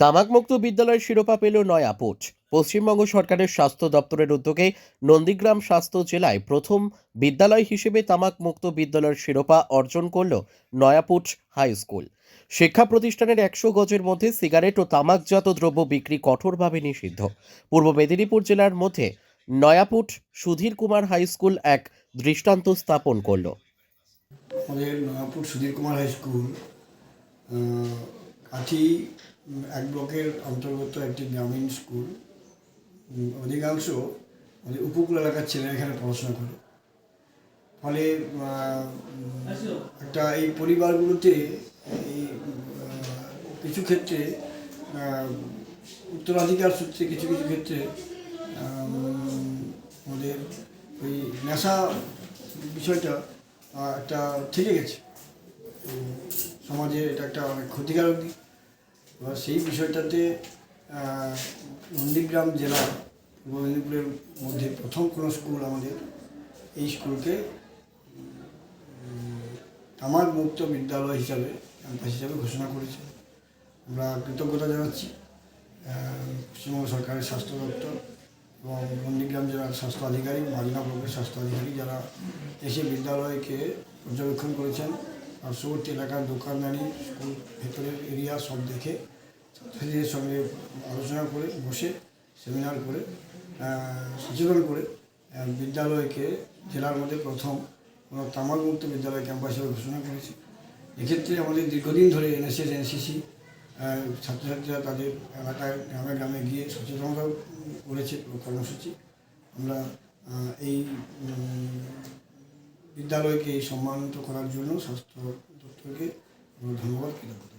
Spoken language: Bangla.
তামাকমুক্ত বিদ্যালয়ের শিরোপা পেল নয়াপুট পশ্চিমবঙ্গ সরকারের স্বাস্থ্য দপ্তরের উদ্যোগে নন্দীগ্রাম স্বাস্থ্য জেলায় প্রথম বিদ্যালয় হিসেবে তামাকমুক্ত বিদ্যালয়ের শিরোপা অর্জন করল নয়াপুট হাই স্কুল। শিক্ষা প্রতিষ্ঠানের একশো গজের মধ্যে সিগারেট ও তামাকজাত দ্রব্য বিক্রি কঠোরভাবে নিষিদ্ধ। পূর্ব মেদিনীপুর জেলার মধ্যে নয়াপুট সুধীর কুমার হাই স্কুল এক দৃষ্টান্ত স্থাপন করল। আমাদের Sudhir Kumar high school um, এক ব্লকের অন্তর্গত একটি গ্রামীণ স্কুল অধিকাংশ আমাদের উপকূল এলাকার ছেলেরা এখানে পড়াশোনা করে। ফলে একটা এই পরিবারগুলোতে এই কিছু ক্ষেত্রে উত্তরাধিকার সূত্রে কিছু কিছু ক্ষেত্রে আমাদের ওই নেশা বিষয়টা একটা থেকে গেছে। সমাজে এটা একটা অনেক ক্ষতিকারক দিক। এবার সেই বিষয়টাতে নন্দীগ্রাম জেলা পূর্ব মেদিনীপুরের মধ্যে প্রথম কোনো স্কুল আমাদের, এই স্কুলকে তামাক মুক্ত বিদ্যালয় হিসাবে ক্যাম্পাস হিসাবে ঘোষণা করেছে। আমরা কৃতজ্ঞতা জানাচ্ছি পশ্চিমবঙ্গ সরকারের স্বাস্থ্য দপ্তর এবং নন্দীগ্রাম জেলার স্বাস্থ্য আধিকারিক মালিনা ব্লকের স্বাস্থ্য আধিকারিক যারা এসে বিদ্যালয়কে পর্যবেক্ষণ করেছেন। পার্শ্ববর্তী এলাকার দোকানদানি, স্কুল ভেতরের এরিয়া সব দেখে ছাত্রছাত্রীদের সঙ্গে আলোচনা করে, বসে সেমিনার করে সচেতন করে বিদ্যালয়কে জেলার মধ্যে প্রথম কোনো তামাকমুক্ত বিদ্যালয় ক্যাম্পাস হিসেবে ঘোষণা করেছে। এক্ষেত্রে আমাদের দীর্ঘদিন ধরে এনএসএস, এনসিসি ছাত্রছাত্রীরা তাদের এলাকায়, গ্রামে গ্রামে গিয়ে সচেতনতা করেছে কর্মসূচি। আমরা এই বিদ্যালয়কে এই সম্মানিত করার জন্য স্বাস্থ্য দপ্তরকে ধন্যবাদ কৃতজ্ঞতা